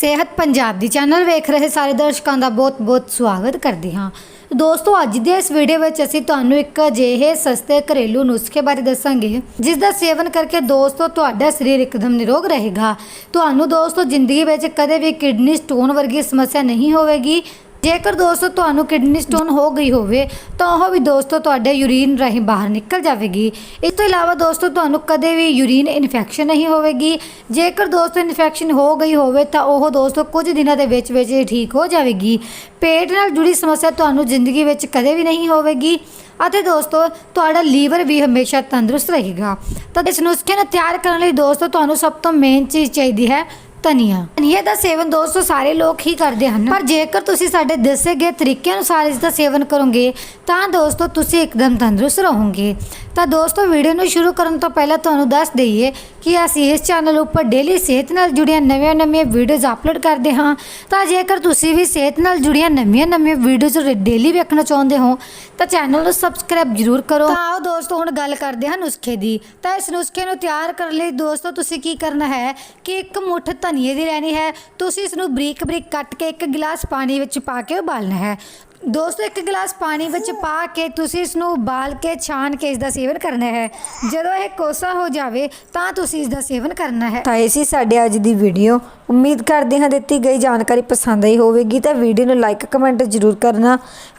ਸਿਹਤ ਪੰਜਾਬ ਦੀ ਚੈਨਲ ਵੇਖ ਰਹੇ ਸਾਰੇ ਦਰਸ਼ਕਾਂ ਦਾ ਬਹੁਤ-ਬਹੁਤ ਸਵਾਗਤ ਕਰਦੇ ਹਾਂ। ਦੋਸਤੋ, ਅੱਜ ਦੇ ਇਸ ਵੀਡੀਓ ਵਿੱਚ ਅਸੀਂ ਤੁਹਾਨੂੰ ਇੱਕ ਅਜਿਹੇ ਸਸਤੇ ਘਰੇਲੂ ਨੁਸਖੇ ਬਾਰੇ ਦੱਸਾਂਗੇ, ਜਿਸ ਦਾ ਸੇਵਨ ਕਰਕੇ ਦੋਸਤੋ ਤੁਹਾਡਾ ਸਰੀਰ ਇੱਕਦਮ ਨਿਰੋਗ ਰਹੇਗਾ। ਤੁਹਾਨੂੰ ਦੋਸਤੋ ਜ਼ਿੰਦਗੀ ਵਿੱਚ ਕਦੇ ਵੀ ਕਿਡਨੀ ਸਟੋਨ ਵਰਗੀ ਸਮੱਸਿਆ ਨਹੀਂ ਹੋਵੇਗੀ ਜੇਕਰ ਦੋਸਤੋ ਤੁਹਾਨੂੰ ਕਿਡਨੀ ਸਟੋਨ ਹੋ ਗਈ ਹੋਵੇ, ਤਾਂ ਉਹ ਵੀ ਦੋਸਤੋ ਤੁਹਾਡੇ ਯੂਰੀਨ ਰਾਹੀਂ ਬਾਹਰ ਨਿਕਲ ਜਾਵੇਗੀ। ਇਸ ਤੋਂ ਇਲਾਵਾ ਦੋਸਤੋ, ਤੁਹਾਨੂੰ ਕਦੇ ਵੀ ਯੂਰੀਨ ਇਨਫੈਕਸ਼ਨ ਨਹੀਂ ਹੋਵੇਗੀ। ਜੇਕਰ ਦੋਸਤੋ ਇਨਫੈਕਸ਼ਨ ਹੋ ਗਈ ਹੋਵੇ, ਤਾਂ ਉਹ ਦੋਸਤੋ ਕੁਝ ਦਿਨਾਂ ਦੇ ਵਿੱਚ ਵਿੱਚ ਹੀ ਠੀਕ ਹੋ ਜਾਵੇਗੀ। ਪੇਟ ਨਾਲ ਜੁੜੀ ਸਮੱਸਿਆ ਤੁਹਾਨੂੰ ਜ਼ਿੰਦਗੀ ਵਿੱਚ ਕਦੇ ਵੀ ਨਹੀਂ ਹੋਵੇਗੀ ਅਤੇ ਦੋਸਤੋ, ਤੁਹਾਡਾ ਲੀਵਰ ਵੀ ਹਮੇਸ਼ਾ ਤੰਦਰੁਸਤ ਰਹੇਗਾ। ਤਾਂ ਇਸ ਨੁਸਖੇ ਨੂੰ ਤਿਆਰ ਕਰਨ ਲਈ ਦੋਸਤੋ, ਤੁਹਾਨੂੰ ਸਭ ਤੋਂ ਮੇਨ ਚੀਜ਼ ਚਾਹੀਦੀ ਹੈ ਧਨੀਆ ਧਨੀਏ ਦਾ ਸੇਵਨ ਦੋਸਤੋ ਸਾਰੇ ਲੋਕ ਹੀ ਕਰਦੇ ਹਨ। ਪਰ ਜੇਕਰ ਤੁਸੀਂ ਸਾਡੇ ਦੱਸੇ ਗਏ ਤਰੀਕੇ ਅਨੁਸਾਰ ਇਸ ਦਾ ਸੇਵਨ ਕਰੋਗੇ, ਤਾਂ ਦੋਸਤੋ ਤੁਸੀਂ ਇੱਕਦਮ ਤੰਦਰੁਸਤ ਰਹੋਗੇ। ਤਾਂ ਦੋਸਤੋ ਵੀਡੀਓ ਨੂੰ ਸ਼ੁਰੂ ਕਰਨ ਤੋਂ ਪਹਿਲਾਂ ਤੁਹਾਨੂੰ ਦੱਸ ਦਈਏ ਕਿ ਅਸੀਂ ਇਸ ਚੈਨਲ ਉੱਪਰ ਡੇਲੀ ਸਿਹਤ ਨਾਲ ਜੁੜੀਆਂ ਨਵੀਆਂ-ਨਵੀਆਂ ਵੀਡੀਓਜ਼ ਅਪਲੋਡ ਕਰਦੇ ਹਾਂ। ਤਾਂ ਜੇਕਰ ਤੁਸੀਂ ਵੀ ਸਿਹਤ ਨਾਲ ਜੁੜੀਆਂ ਨਵੀਆਂ-ਨਵੀਆਂ ਵੀਡੀਓਜ਼ ਡੇਲੀ ਵੇਖਣਾ ਚਾਹੁੰਦੇ ਹੋ, ਤਾਂ ਚੈਨਲ ਨੂੰ ਸਬਸਕ੍ਰਾਈਬ ਜ਼ਰੂਰ ਕਰੋ। ਤਾਂ ਆਓ ਦੋਸਤੋ, ਹੁਣ ਗੱਲ ਕਰਦੇ ਹਾਂ ਨੁਸਖੇ ਦੀ। ਤਾਂ ਇਸ ਨੁਸਖੇ ਨੂੰ ਤਿਆਰ ਕਰਨ ਲਈ ਦੋਸਤੋ, ਤੁਸੀਂ ਕੀ ਕਰਨਾ ਹੈ ਕਿ ਇੱਕ ਮੁੱਠ ਧਨੀਏ ਦੀ ਲੈਣੀ ਹੈ। ਤੁਸੀਂ ਇਸ ਨੂੰ ਬਰੀਕ ਬਰੀਕ ਕੱਟ ਕੇ ਇੱਕ ਗਿਲਾਸ ਪਾਣੀ ਵਿੱਚ ਪਾ ਕੇ ਉਬਾਲਣਾ ਹੈ। ਦੋਸਤੋ, ਇੱਕ ਗਿਲਾਸ ਪਾਣੀ ਵਿੱਚ ਪਾ ਕੇ ਤੁਸੀਂ ਇਸ ਨੂੰ ਉਬਾਲ ਕੇ, ਛਾਣ ਕੇ ਇਸ ਦਾ ਸੇਵਨ ਕਰਨਾ ਹੈ। ਜਦੋਂ ਇਹ ਕੋਸਾ ਹੋ ਜਾਵੇ, ਤਾਂ ਤੁਸੀਂ ਇਸ ਦਾ ਸੇਵਨ ਕਰਨਾ ਹੈ। ਤਾਂ ਇਹ ਸੀ ਸਾਡੇ ਅੱਜ ਦੀ ਵੀਡੀਓ। ਉਮੀਦ ਕਰਦੇ ਹਾਂ ਦਿੱਤੀ ਗਈ ਜਾਣਕਾਰੀ ਪਸੰਦ ਆਈ ਹੋਵੇਗੀ, ਤਾਂ ਵੀਡੀਓ ਨੂੰ ਲਾਈਕ ਕਮੈਂਟ ਜ਼ਰੂਰ ਕਰਨਾ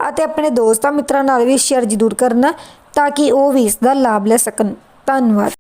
ਅਤੇ ਆਪਣੇ ਦੋਸਤਾਂ ਮਿੱਤਰਾਂ ਨਾਲ ਵੀ ਸ਼ੇਅਰ ਜ਼ਰੂਰ ਕਰਨਾ, ਤਾਂ ਕਿ ਉਹ ਵੀ ਇਸ ਦਾ ਲਾਭ ਲੈ ਸਕਣ। ਧੰਨਵਾਦ।